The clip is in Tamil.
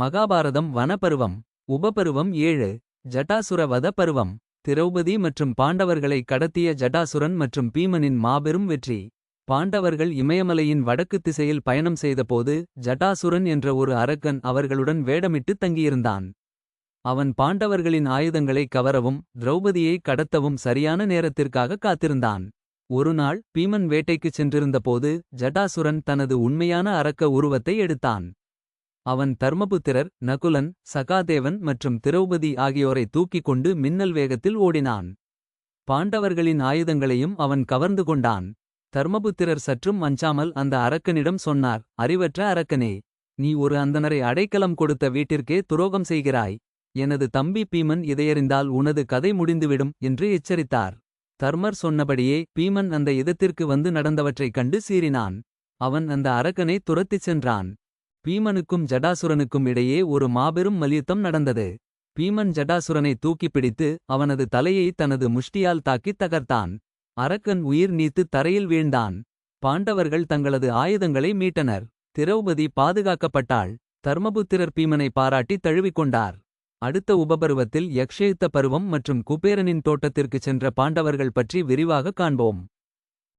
மகாபாரதம் வனப்பருவம் உபபருவம் ஏழு ஜட்டாசுர வத பருவம் திரௌபதி மற்றும் பாண்டவர்களை கடத்திய ஜட்டாசுரன் மற்றும் பீமனின் மாபெரும் வெற்றி. பாண்டவர்கள் இமயமலையின் வடக்கு திசையில் பயணம் செய்தபோது ஜட்டாசுரன் என்ற ஒரு அரக்கன் அவர்களுடன் வேடமிட்டு தங்கியிருந்தான். அவன் பாண்டவர்களின் ஆயுதங்களை கவரவும் திரௌபதியை கடத்தவும் சரியான நேரத்திற்காக காத்திருந்தான். ஒருநாள் பீமன் வேட்டைக்குச் சென்றிருந்தபோது ஜட்டாசுரன் தனது உண்மையான அரக்க உருவத்தை எடுத்தான். அவன் தர்மபுத்திரர் நகுலன் சகாதேவன் மற்றும் திரௌபதி ஆகியோரை தூக்கிக் கொண்டு மின்னல் வேகத்தில் ஓடினான். பாண்டவர்களின் ஆயுதங்களையும் அவன் கவர்ந்து கொண்டான். தர்மபுத்திரர் சற்றும் அஞ்சாமல் அந்த அரக்கனிடம் சொன்னார் அறிவற்ற அரக்கனே நீ ஒரு அந்தனரை அடைக்கலம் கொடுத்த வீட்டிற்கே துரோகம் செய்கிறாய். எனது தம்பி பீமன் இதையறிந்தால் உனது கதை முடிந்துவிடும் என்று எச்சரித்தார். தர்மர் சொன்னபடியே பீமன் அந்த இதத்திற்கு வந்து நடந்தவற்றைக் கண்டு சீறினான். அவன் அந்த அரக்கனை துரத்திச் சென்றான். பீமனுக்கும் ஜடாசுரனுக்கும் இடையே ஒரு மாபெரும் மல்யுத்தம் நடந்தது. பீமன் ஜடாசுரனை தூக்கிப் பிடித்து அவனது தலையை தனது முஷ்டியால் தாக்கித் தகர்த்தான். அரக்கன் உயிர் நீத்து தரையில் வீழ்ந்தான். பாண்டவர்கள் தங்களது ஆயுதங்களை மீட்டனர். திரௌபதி பாதுகாக்கப்பட்டாள். தர்மபுத்திரர் பீமனை பாராட்டி தழுவிக்கொண்டார். அடுத்த உபபருவத்தில் யக்ஷயுத்த பருவம் மற்றும் குபேரனின் தோட்டத்திற்குச் சென்ற பாண்டவர்கள் பற்றி விரிவாகக் காண்போம்.